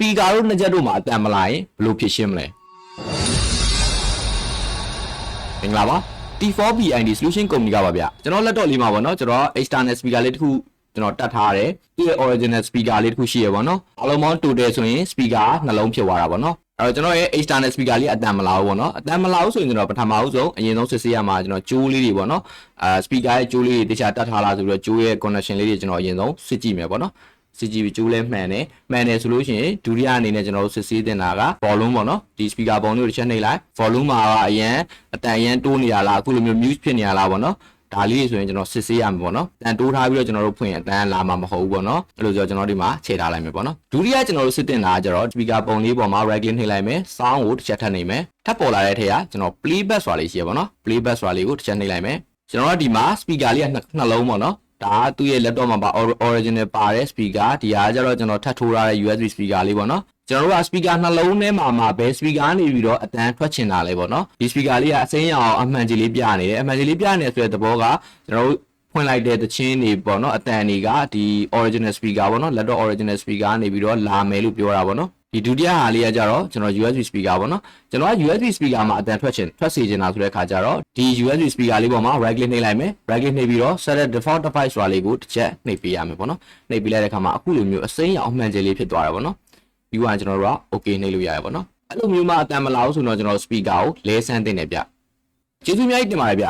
speaker တို့နှစ်ချက်တို့မှာအတန်မလာရင်ဘယ်လိုဖြစ်ရှင်းမလဲမင်္ဂလာပါ T4BID solution company ကပါဗျကျွန်တော်လက်တော့လေးမှာပေါ့နော်ကျွန်တော် external speaker လေးတစ်ခုကျွန်တော်တတ်ထားရတယ်သူ့ရဲ့ original speaker လေးတစ်ခုရှိရပါတော့အလုံးပေါင်း total ဆိုရင် speaker နှလုံးဖြစ်သွားတာပေါ့နော်အဲ့တော့ကျွန်တော်ရဲ့ external speaker လေးအတန်မလာဘူးပေါ့နော်အတန်မလာဘူးဆိုရင်ကျွန်တော်ပထမဦးဆုံးအရင်ဆုံးစစ်ဆေးရမှာကျွန်တော်ကြိုးလေးတွေပေါ့နော်အာ speaker ရဲ့ကြိုးလေးတွေတခြားတတ်ထားလားဆိုပြီးတော့ကြိုးရဲ့ connection လေးတွေကျွန်တော်အရင်ဆုံးစစ်ကြည့်မယ်ပေါ့နော် CGB ကျိုးလဲမှန်တယ်မှန်တယ်ဆိုလို့ရှိရင်ဒုတိယအနေနဲ့ကျွန်တော်တို့စစ်ဆေးတင်တာက volume ပေါ့နော်ဒီ speaker ပုံလေးကိုတစ်ချက်နှိပ်လိုက် volume မှာကအရင်အတန်အရင်တိုးနေရလားအခုလိုမျိုး mute ဖြစ်နေရလားပေါ့နော်ဒါလေးဆိုရင်ကျွန်တော်စစ်ဆေးရမှာပေါ့နော်တန်တိုးထားပြီးတော့ကျွန်တော်တို့ဖွင့်ရင်အတန်လာမှာမဟုတ်ဘူးပေါ့နော်အဲ့လိုဆိုတော့ကျွန်တော်ဒီမှာခြေထားလိုက်မယ်ပေါ့နော်ဒုတိယကျွန်တော်တို့စစ်တင်တာကကျတော့ speaker ပုံလေးပေါ်မှာ regular နှိပ်လိုက်မယ် sound ကိုတစ်ချက်ထပ်နှိပ်မယ်ထပ်ပေါ်လာတဲ့ထက်ကကျွန်တော် playback ဆိုတာလေးရှိရပေါ့နော် playback ဆိုတာလေးကိုတစ်ချက်နှိပ်လိုက်မယ်ကျွန်တော်တို့ဒီမှာ speaker လေးကနှလုံးပေါ့နော် ဒါကသူ့ရဲ့ laptop မှာပါ original ပါတဲ့ speaker ဒီဟာကကျတော့ကျွန်တော်ထပ်ထိုးထားတဲ့ USB speaker လေးပေါ့နော်ကျွန်တော်တို့က speaker နှလုံးထဲမှာမှာဘယ် speaker နေပြီးတော့အတန်ထွက်ချင်တာလဲပေါ့နော်ဒီ speaker လေးကအစိမ်းရောင်အမှန်ကြီးလေးပြနေတယ်အမှန်ကြီးလေးပြနေဆိုတဲ့သဘောကကျွန်တော်တို့ဖွင့်လိုက်တဲ့တချင်းတွေပေါ့နော်အတန်တွေကဒီ original speaker ပေါ့နော် laptop original speaker နေပြီးတော့လာမယ်လို့ပြောတာပေါ့နော် ဒီဒုတိယဟာလေးကကြတော့ကျွန်တော် USB speaker ပေါ့နော်ကျွန်တော်က USB speaker မှာအတန်ထွက်ချင်ထွက်စေချင်တာဆိုတဲ့အခါကျတော့ဒီ USB speaker လေးပေါ်မှာ right click နှိပ်လိုက်မယ် right click နှိပ်ပြီးတော့ set the default device ဆိုတာလေးကိုတစ်ချက်နှိပ်ပေးရမယ်ပေါ့နော်နှိပ်ပေးလိုက်တဲ့အခါမှာအခုလိုမျိုးအစိမ်းရောင်အမှန်ကျလေးဖြစ်သွားတယ်ပေါ့နော်ပြီးတော့ကျွန်တော်တို့က okay နှိပ်လို့ရတယ်ပေါ့နော်အဲ့လိုမျိုးမှအတန်မလာဘူးဆိုတော့ကျွန်တော် speaker ကိုလဲဆန်းတင်တယ်ဗျကျေးဇူးအများကြီးတင်ပါတယ်ဗျ